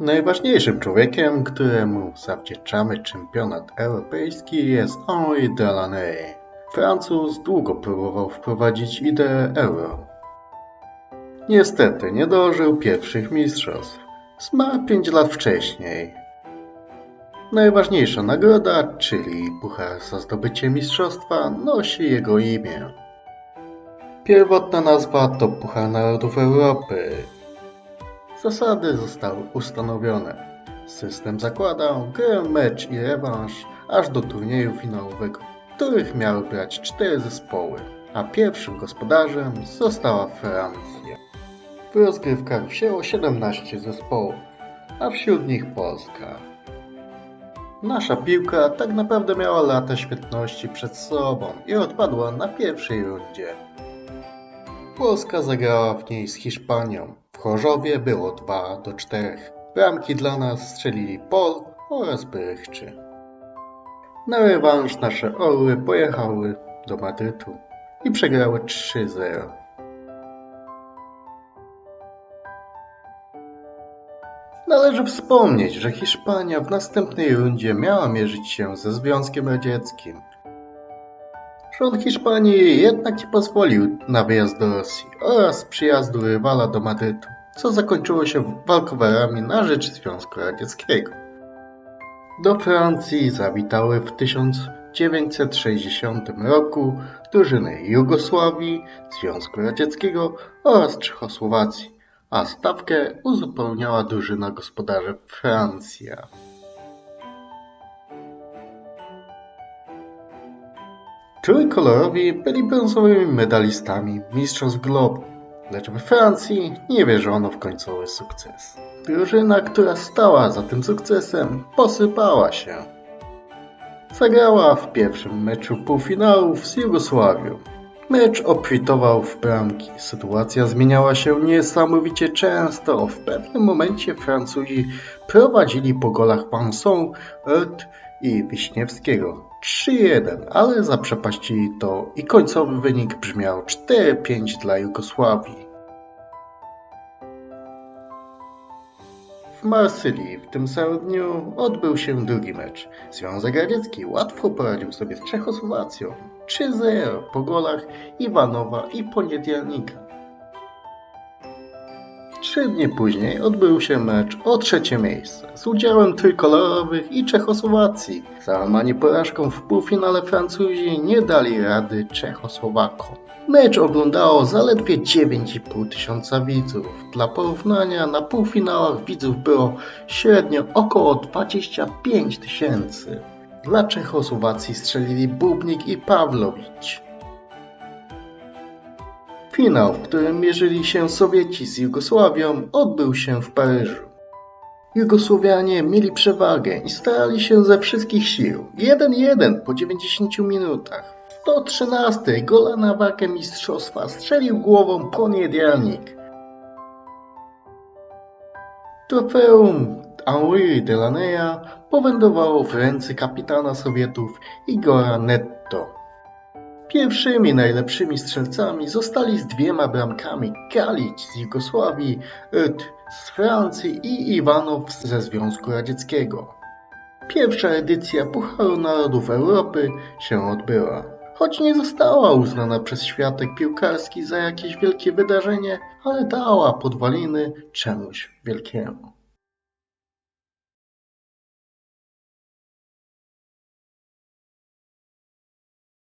Najważniejszym człowiekiem, któremu zawdzięczamy czempionat europejski jest Henri Delaney. Francuz długo próbował wprowadzić ideę euro. Niestety nie dożył pierwszych mistrzostw. Zmarł 5 lat wcześniej. Najważniejsza nagroda, czyli puchar za zdobycie mistrzostwa, nosi jego imię. Pierwotna nazwa to Puchar Narodów Europy. Zasady zostały ustanowione. System zakładał grę, mecz i rewanż aż do turnieju finałowego, w których miały brać cztery zespoły, a pierwszym gospodarzem została Francja. W rozgrywkach wzięło 17 zespołów, a wśród nich Polska. Nasza piłka tak naprawdę miała lata świetności przed sobą i odpadła na pierwszej rundzie. Polska zagrała w niej z Hiszpanią. W Chorzowie było 2 do 4. Bramki dla nas strzelili Pol oraz Brychczy. Na rewanż nasze orły pojechały do Madrytu i przegrały 3-0. Należy wspomnieć, że Hiszpania w następnej rundzie miała mierzyć się ze Związkiem Radzieckim. Rząd Hiszpanii jednak nie pozwolił na wyjazd do Rosji oraz przyjazdu rywala do Madrytu, co zakończyło się walkowerami na rzecz Związku Radzieckiego. Do Francji zawitały w 1960 roku drużyny Jugosławii, Związku Radzieckiego oraz Czechosłowacji, a stawkę uzupełniała drużyna gospodarza Francja. Trójkolorowi byli brązowymi medalistami Mistrzostw Globu, lecz we Francji nie wierzono w końcowy sukces. Drużyna, która stała za tym sukcesem, posypała się. Zagrała w pierwszym meczu półfinałów z Jugosławią. Mecz obfitował w bramki. Sytuacja zmieniała się niesamowicie często. W pewnym momencie Francuzi prowadzili po golach Panson, Ert i Wiśniewskiego 3-1, ale zaprzepaścili to i końcowy wynik brzmiał 4-5 dla Jugosławii. W Marsylii w tym samym dniu odbył się drugi mecz. Związek Radziecki łatwo poradził sobie z Czechosłowacją 3-0 po golach Iwanowa i Poniedzielnika. Trzy dni później odbył się mecz o trzecie miejsce z udziałem trójkolorowych i Czechosłowacji. Załamani porażką w półfinale Francuzi nie dali rady Czechosłowakom. Mecz oglądało zaledwie 9,5 tysiąca widzów. Dla porównania na półfinałach widzów było średnio około 25 tysięcy. Dla Czechosłowacji strzelili Bubnik i Pawlowicz. Finał, w którym mierzyli się Sowieci z Jugosławią, odbył się w Paryżu. Jugosłowianie mieli przewagę i starali się ze wszystkich sił. 1-1 po 90 minutach. W 113 gola na walkę mistrzostwa strzelił głową Poniedzielnik. Trofeum Henri Delaneya powędrowało w ręce kapitana Sowietów Igora Netto. Pierwszymi najlepszymi strzelcami zostali z dwiema bramkami Kalić z Jugosławii, Ryt z Francji i Iwanow ze Związku Radzieckiego. Pierwsza edycja Pucharu Narodów Europy się odbyła. Choć nie została uznana przez światek piłkarski za jakieś wielkie wydarzenie, ale dała podwaliny czemuś wielkiemu.